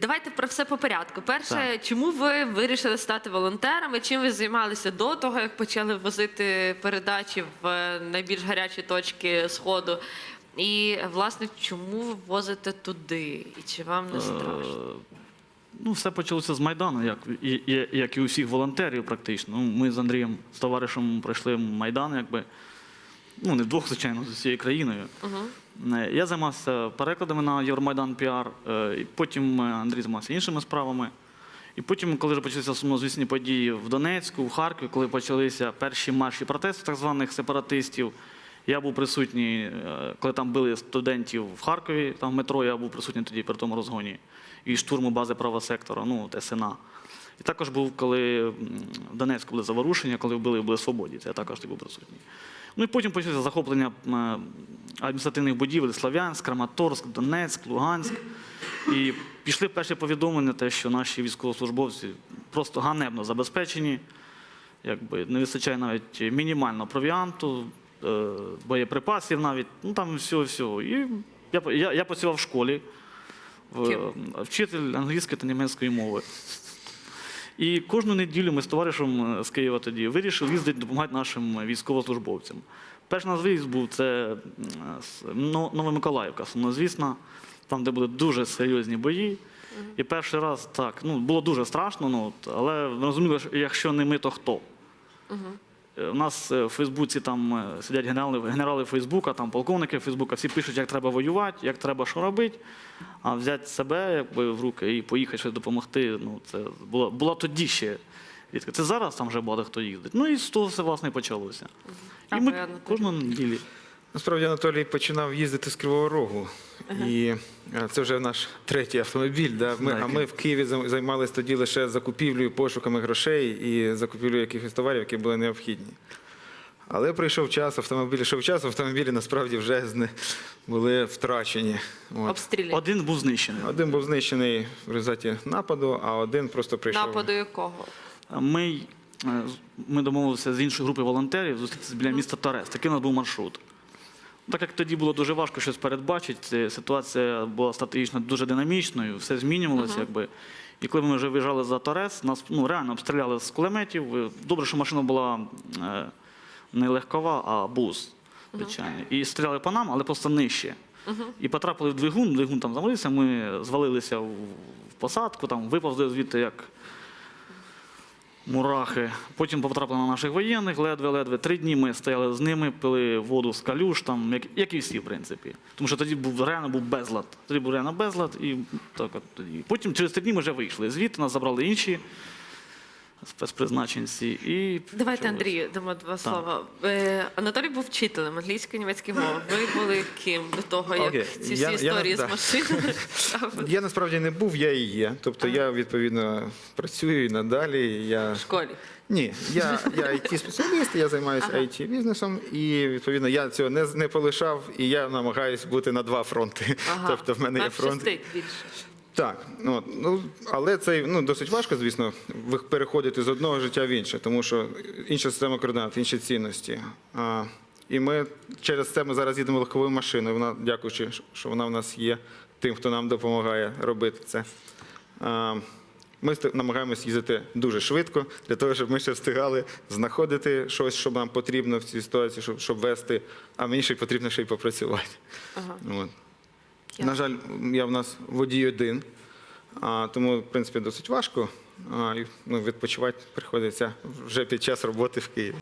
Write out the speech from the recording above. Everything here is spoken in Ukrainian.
Давайте про все по порядку. Перше, Так. чому ви вирішили стати волонтерами? Чим ви займалися до того, як почали возити передачі в е, найбільш гарячі точки сходу? І власне, чому ви возите туди? І чи вам не страшно? Е, Ну, все почалося з Майдану, як і, як і у всіх волонтерів, практично. Ну, ми з Андрієм, з товаришем пройшли Майдан, якби. Ну, не вдвох, звичайно, з усією країною. Е, Я займався перекладами на Євромайдан Піар, е, потім е, Андрій займався іншими справами. І потім, коли вже почалися сумнозвісні події в Донецьку, в Харкові, коли почалися перші марші протесту так званих сепаратистів, я був присутній, е, коли там били студентів в Харкові, там в метро, я був присутній тоді при тому розгоні і штурму бази права сектора, ну, от СНА. І також був, коли в Донецьку були заворушення, коли вбили були свободі. Це я також був присутній. Ну і потім почалося захоплення адміністративних будівель Слов'янськ, Краматорськ, Донецьк, Луганськ. І пішли перші повідомлення, те, що наші військовослужбовці просто ганебно забезпечені, якби не вистачає навіть мінімального провіанту, е, боєприпасів навіть, ну там всього всього. І я, я, я працював в школі, в, вчитель англійської та німецької мови. І кожну неділю ми з товаришем е, з Києва тоді вирішили їздити допомагати нашим військовослужбовцям. Перший наш виїзд був це Но- Новомиколаївка, сумнозвісна, там, де були дуже серйозні бої. І перший раз так, ну було дуже страшно, ну, але розуміли, що якщо не ми, то хто? Е, У нас е, в Фейсбуці там е, сидять генерали, генерали Фейсбука, там полковники Фейсбука, всі пишуть, як треба воювати, як треба що робити. А взяти себе якби, в руки і поїхати щось допомогти. Ну, це було, було тоді ще. Це зараз там вже багато хто їздить. Ну і з того все власне і почалося. І ми кожну неділі. Насправді Анатолій починав їздити з Кривого Рогу. І е, це вже наш третій автомобіль. Да? Ми, а ми в Києві займалися тоді лише закупівлею, пошуками грошей і закупівлею якихось товарів, які були необхідні. Але прийшов час, автомобіль йшов час, автомобілі насправді вже були втрачені. От. Один був знищений. Один був знищений в результаті нападу, а один просто прийшов. Нападу якого? Ми, е, ми домовилися з іншою групою волонтерів зустрітися біля міста Торес. Такий у нас був маршрут. Так як тоді було дуже важко щось передбачити, ситуація була стратегічно дуже динамічною, все змінювалося. Якби. І коли ми вже виїжджали за Торес, нас ну, реально обстріляли з кулеметів. Е, Добре, що машина була е, не легкова, а бус, звичайно. І стріляли по нам, але просто нижче. І потрапили в двигун, двигун там завалився, ми звалилися в в посадку, там виповзли звідти як мурахи. Потім потрапили на наших воєнних, ледве-ледве. Три дні ми стояли з ними, пили воду з калюш, там, як, як і всі, в принципі. Тому що тоді був реально був безлад. Тоді був реально безлад, і так от тоді. Потім через три дні ми вже вийшли. Звідти нас забрали інші спецпризначенці. І Давайте почалося. Андрію дамо два слова. Е, Анатолій був вчителем англійської німецької мови. Ви були ким до того, як Окей. ці всі Я- я- історії да. з машинами? Я насправді не був, я і є. Тобто я відповідно працюю і надалі. Я в школі. Ні, я, я it спеціаліст, я займаюся Ага. it бізнесом, і відповідно я цього не, не полишав, і я намагаюся бути на два фронти. Ага. Тобто в мене є Вам фронт. щастить більше. Так, от, ну, але це ну, досить важко, звісно, переходити з одного життя в інше, тому що інша система координат, інші цінності. А, і ми через це ми зараз їдемо легковою машиною. Вона, дякуючи, що вона в нас є тим, хто нам допомагає робити це. А, ми намагаємось їздити дуже швидко, для того, щоб ми ще встигали знаходити щось, що нам потрібно в цій ситуації, щоб, щоб вести, а мені ще й потрібно ще й попрацювати. Ага. От. На жаль, я в нас водій один, а, тому, в принципі, досить важко. А, ну, відпочивати приходиться вже під час роботи в Києві.